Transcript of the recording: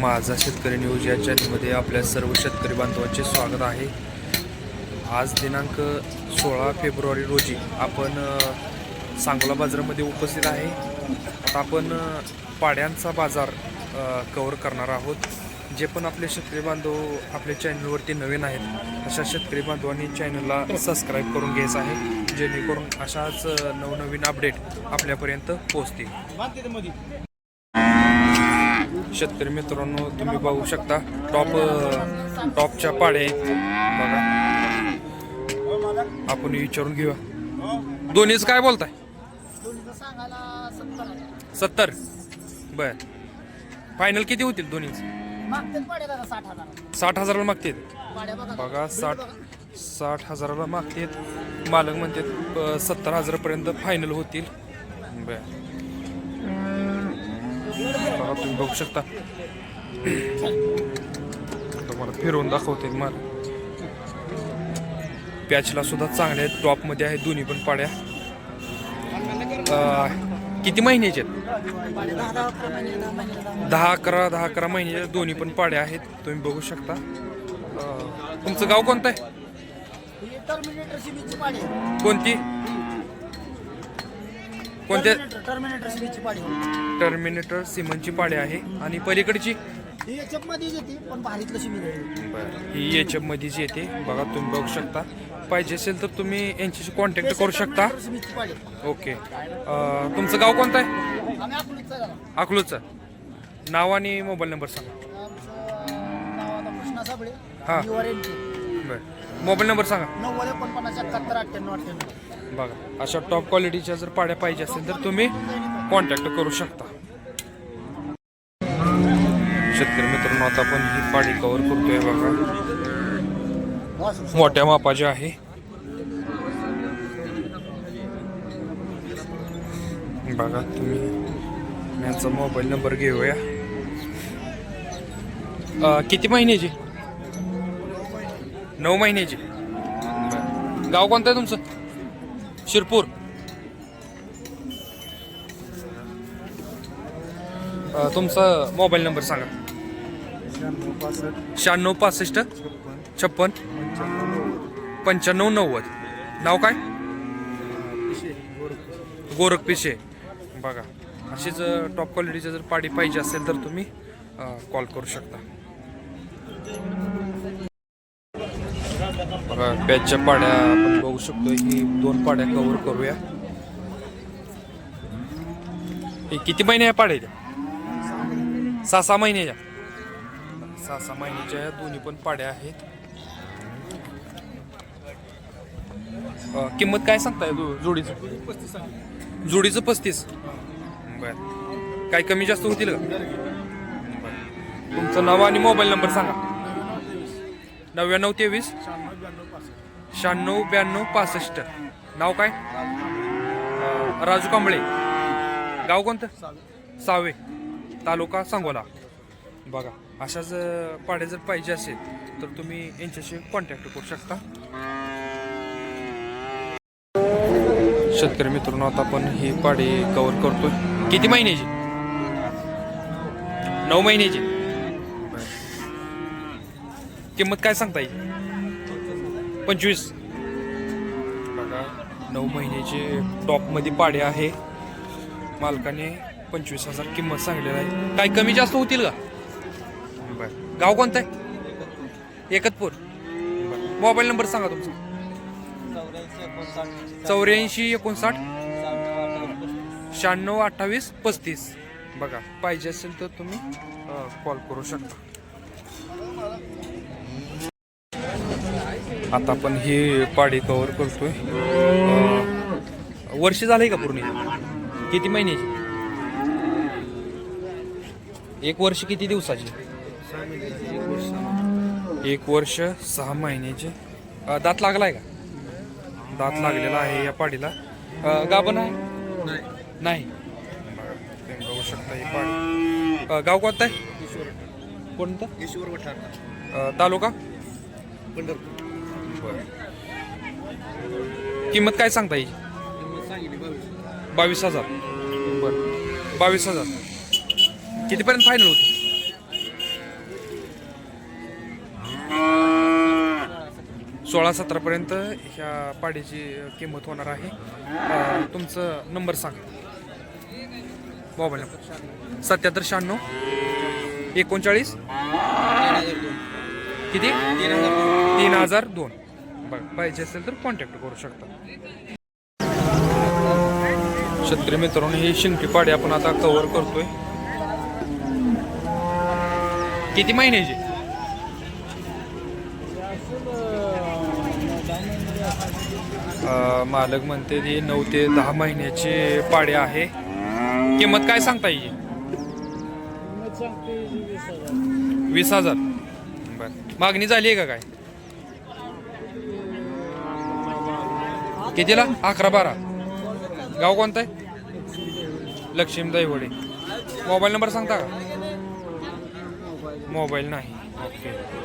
माझा शेतकरी न्यूज या चॅनलमध्ये आपल्या सर्व शेतकरी बांधवांचे स्वागत आहे. आज दिनांक सोळा फेब्रुवारी रोजी आपण सांगोला बाजारामध्ये उपस्थित आहे. आता आपण पाड्यांचा बाजार कवर करणार आहोत. जे पण आपले शेतकरी बांधव आपल्या चॅनलवरती नवीन आहेत अशा शेतकरी बांधवांनी चॅनलला सबस्क्राईब करून घ्यायचं आहे जेणेकरून अशाच नवनवीन अपडेट आपल्यापर्यंत पोहोचतील. शेतकरी मित्रांनो तुम्ही बघू शकता टॉप टॉपच्या पाड्या आहेत. बघा. आपण विचारून घेऊया. दोन्हीच काय बोलताय? सत्तर. आहे सत्तर बर. फायनल किती होतील दोन्हीच? साठ हजाराला मागतील बघा साठ साठ हजाराला मागतात. मालक म्हणतात सत्तर हजारापर्यंत फायनल होतील. बर. तुम्ही बघू शकता. तुम्हाला फिरवून दाखवते मला पॅचला सुद्धा चांगले आहेत. टॉपमध्ये आहेत दोन्ही पण पाड्या. किती महिन्याचे आहेत? दहा अकरा महिने दहा अकरा महिन्याच्या दोन्ही पण पाड्या आहेत. तुम्ही बघू शकता. तुमचं गाव कोणतं आहे? आहे. कोणती? कोणत्या टर्मिनेटर टर्मिनेटर सीबीची पाडी टर्मिनेटर सिमनची पाडी आहे. आणि पलीकडची? ही याच्यात मध्ये येते पण भारीतलं शिबिर आहे. ही एच एफ मध्येच येते. बघा तुम्ही बघू शकता. पाहिजे असेल तर तुम्ही यांच्याशी कॉन्टॅक्ट करू शकता. पाडी. ओके अ, तुमचं गाव कोणतं आहे? आम्ही अकलूजचा झाला अकलूजचं नाव आणि मोबाईल नंबर सांगा. आमचं नाव आता कृष्णा साबळे. हा. एन टी बरं. मोबाईल नंबर सांगा. नव्वद एकोणपन्नास एकाहत्तर अठ्ठ्याण्णव अठ्ठ्याण्णव. बघा अशा टॉप क्वालिटीच्या जर पाड्या पाहिजे असेल तर तुम्ही कॉन्टॅक्ट करू शकता. शेतकरी मित्रांनो आता आपण ही पाडी कव्हर करतोय बघा. मोठ्या मापाची आहे. बघा तुम्ही यांचा मोबाईल नंबर घेऊया. अं, किती महिन्याची? नऊ महिन्याची. गाव कोणतं आहे तुमचं? शिरपूर. तुमचा मोबाईल नंबर सांगा. शहाण्णव पासष्ट छप्पन पंच्याण्णव नव्वद. नाव काय? गोरख पिशे. बघा अशीच टॉप क्वालिटीचं जर पाडी पाहिजे असेल तर तुम्ही कॉल करू शकता. पॅचच्या पाड्या आपण बघू शकतो ही दोन पाड्या कव्हर करूया. हे किती महिने या पाड्याच्या सहा सहा महिन्याच्या सहा सहा महिन्याच्या या दोन्ही पण पाड्या आहेत. किंमत काय सांगताय जो- जोडीचं? जोडीचं पस्तीस. बर. काय कमी जास्त होतील का? तुमचं नाव आणि मोबाईल नंबर सांगा. नव्याण्णव तेवीस. शहाण्णव ब्याण्णव पासष्ट. नाव काय? राजू कांबळे. गाव कोणतं? सावे. तालुका सांगोला. बघा अशाच अं, पाड्या जर पाहिजे असेल तर तुम्ही यांच्याशी कॉन्टॅक्ट करू शकता. शेतकरी मित्रांनो आता आपण ही पाडी कवर करतोय. किती महिन्याची? नऊ महिन्याची. किंमत काय सांगता येईल पंचवीस. बघा नऊ महिन्याचे टॉपमध्ये पाडे आहे. मालकाने पंचवीस हजार किंमत सांगलेली आहे. काय कमी जास्त होतील का? बरं. गाव कोणतं आहे एकतपूर. मोबाईल नंबर सांगा तुमचा. चौऱ्याऐंशी एकोणसाठ शहाण्णव अठ्ठावीस पस्तीस. बघा पाहिजे असेल तर तुम्ही कॉल करू शकता. आता आपण ही पाडी कव्हर करतोय. वर्ष झालंय का पूर्ण? किती महिन्याची? एक वर्ष किती दिवसाची? एक वर्ष सहा महिन्याचे. दात लागलाय का? दात लागलेला आहे या पाडीला. गाभण आहे? नाही. बघा, शकता ही पाडी. गाव कोणतं आहे? कोणतं? तालुका? पंढरपूर. बरं किंमत काय सांगता येईल बावीस हजार. बरं बावीस हजार. कितीपर्यंत फायनल होत? सोळा सतरापर्यंत ह्या पाडीची किंमत होणार आहे. तुमचं नंबर सांग. बाबा सत्याहत्तर शहाण्णव एकोणचाळीस किती? तीन हजार दोन. पाहिजे असेल तर कॉन्टॅक्ट करू शकता. शेतकरी मित्रांनो ही शिंकी पाडी आपण आता कव्हर करतोय. किती महिन्याची? मालक म्हणते ती नऊ ते दहा महिन्याची पाडी आहे. किंमत काय सांगता येईल? वीस हजार. बर. मागणी झाली आहे का काय? कितीला? अकरा बारा. गाव कोणतं आहे? लक्ष्मी दैवडे मोबाईल नंबर सांगता का? मोबाईल नाही. ओके.